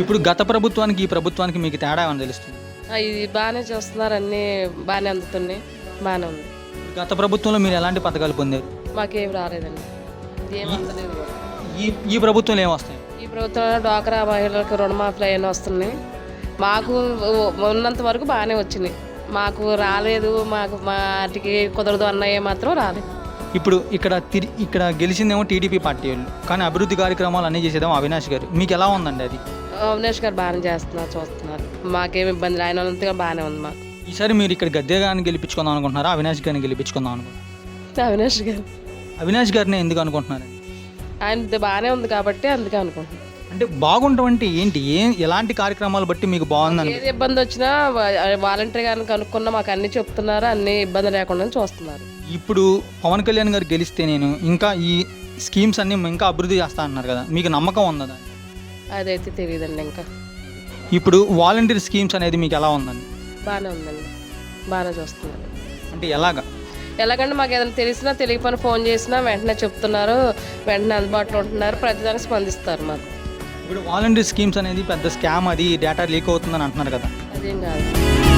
ఇప్పుడు గత ప్రభుత్వానికి ఈ ప్రభుత్వానికి మీకు తేడా ఏమని తెలుస్తుంది? ఇది బాగానే చూస్తున్నారు. అన్నీ బాగానే అందుతున్నాయి. బాగానే ఉంది. గత ప్రభుత్వంలో మీరు ఎలాంటి పథకాలు పొందారు? మాకేం రాలేదండి. ఏం అందలేదు. కూడా. ఈ ఈ ప్రభుత్వంలో ఏం వస్తాయి? ఈ ప్రభుత్వంలో డ్వాక్రా మహిళలకు రుణమాఫీలు అవన్నీ వస్తున్నాయి. మాకు ఉన్నంత వరకు బాగానే వచ్చినాయి. మాకు రాలేదు. మాకు మాటికి కుదరదు అన్నయ్య మాత్రం రాలేదు. ఇప్పుడు ఇక్కడ తిరి ఇక్కడ గెలిచిందేమో టీడీపీ పార్టీ వాళ్ళు. కానీ అభివృద్ధి కార్యక్రమాలు అన్నీ చేసేదేమో అవినాష్ గారు. మీకు ఎలా ఉందండి అది? అవినేష్ గారు బాగానే చేస్తున్నారు చూస్తున్నారు. మాకేం ఇబ్బంది. ఆయన ఉన్నంతగా బాగానే ఉంది మాకు. ఈసారి మీరు ఇక్కడ గద్దె గారిని గెలిపించుకుందాం అనుకుంటున్నారా అవినాష్ గారిని గెలిపించుకుందాం అనుకుంటున్నారు? అవినాష్ గారు అవినాష్ గారిని ఎందుకు అనుకుంటున్నారు ఆయన బాగానే ఉంది కాబట్టి అందుకే అనుకుంటున్నాను. అంటే బాగుంటాం అంటే ఏంటి? ఏ ఎలాంటి కార్యక్రమాలు బట్టి మీకు బాగుందని ఏది ఇబ్బంది వచ్చినా వాలంటీర్ గారిని కనుక్కున్నా మాకు అన్ని చెప్తున్నారు అన్ని ఇబ్బంది లేకుండా చూస్తున్నారు. ఇప్పుడు పవన్ కళ్యాణ్ గారు గెలిస్తే నేను ఇంకా ఈ స్కీమ్స్ అన్ని ఇంకా అభివృద్ధి చేస్తా అన్నారు కదా మీకు నమ్మకం ఉందా? అదైతే తెలియదండి ఇంకా. ఇప్పుడు వాలంటీర్ స్కీమ్స్ అనేది మీకు ఎలా ఉందండి? బాగానే ఉందండి. బాగానే చూస్తున్నారు అంటే ఎలాగా? ఎలాగంటే మాకు ఏదైనా తెలిసినా తెలియకపోయినా ఫోన్ చేసినా వెంటనే చెప్తున్నారు. వెంటనే అందుబాటులో ఉంటున్నారు. ప్రతిదానికి స్పందిస్తారు మాకు. ఇప్పుడు వాలంటీర్ స్కీమ్స్ అనేది పెద్ద స్కామ్ అది డేటా లీక్ అవుతుందని అంటున్నారు కదా. అదేం కాదు.